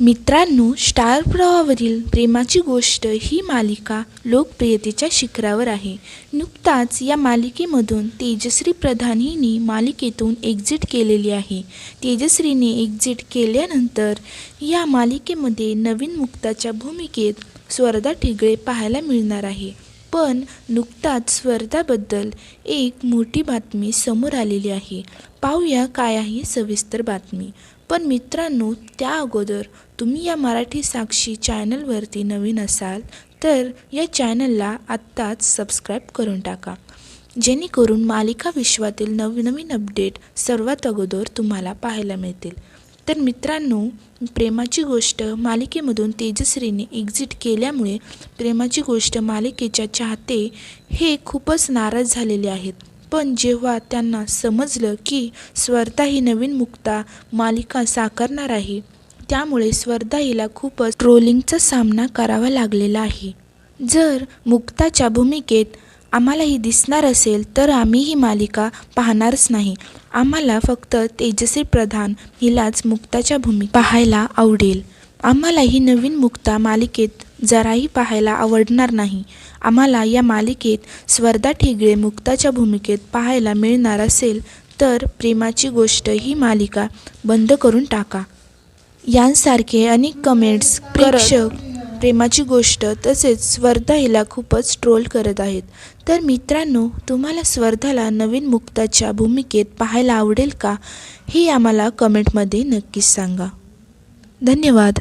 मित्रांनो स्टार प्रवाहावरील प्रेमाची गोष्ट ही मालिका लोकप्रियतेच्या शिखरावर आहे. नुकताच या मालिकेमधून तेजश्री प्रधान हिने मालिकेतून एक्झिट केलेली आहे. तेजश्रीने एक्झिट केल्यानंतर या मालिकेमध्ये नवीन मुक्ताच्या भूमिकेत स्वर्धा ठिगळे पाहायला मिळणार आहे. पण नुकताच स्वर्धाबद्दल एक मोठी बातमी समोर आलेली आहे. पाहूया काय आहे सविस्तर बातमी. पण मित्रांनो त्या अगोदर तुम्ही या मराठी साक्षी चॅनलवरती नवीन असाल तर या चॅनलला आत्ताच सबस्क्राईब करून टाका. जेणेकरून मालिका विश्वातील नवनवीन अपडेट सर्वात अगोदर तुम्हाला पाहायला मिळतील. तर मित्रांनो प्रेमाची गोष्ट मालिकेमधून तेजश्रीने एक्झिट केल्यामुळे प्रेमाची गोष्ट मालिकेच्या चाहते हे खूपच नाराज झालेले आहेत. पण जेव्हा त्यांना समजलं की स्वर्धा ही नवीन मुक्ता मालिका साकारणार आहे त्यामुळे स्वर्धा हिला खूपच ट्रोलिंगचा सामना करावा लागलेला आहे. जर मुक्ताच्या भूमिकेत आम्हालाही दिसणार असेल तर आम्ही ही मालिका पाहणारच नाही. आम्हाला फक्त तेजश्री प्रधान हिलाच मुक्ताच्या भूमिका पाहायला आवडेल. आम्हाला ही नवीन मुक्ता मालिकेत जराही पाहायला आवडणार नाही. आम्हाला या मालिकेत स्वर्धा ठिगळे मुक्ताच्या भूमिकेत पाहायला मिळणार असेल तर प्रेमाची गोष्ट ही मालिका बंद करून टाका. यांसारखे अनेक कमेंट्स प्रेक्षक प्रेमाची गोष्ट तसेच स्वर्धा हिला खूपच ट्रोल करत आहेत. तर मित्रांनो तुम्हाला स्वर्धाला नवीन मुक्ताच्या भूमिकेत पाहायला आवडेल का? हे आम्हाला कमेंटमध्ये नक्कीच सांगा. धन्यवाद.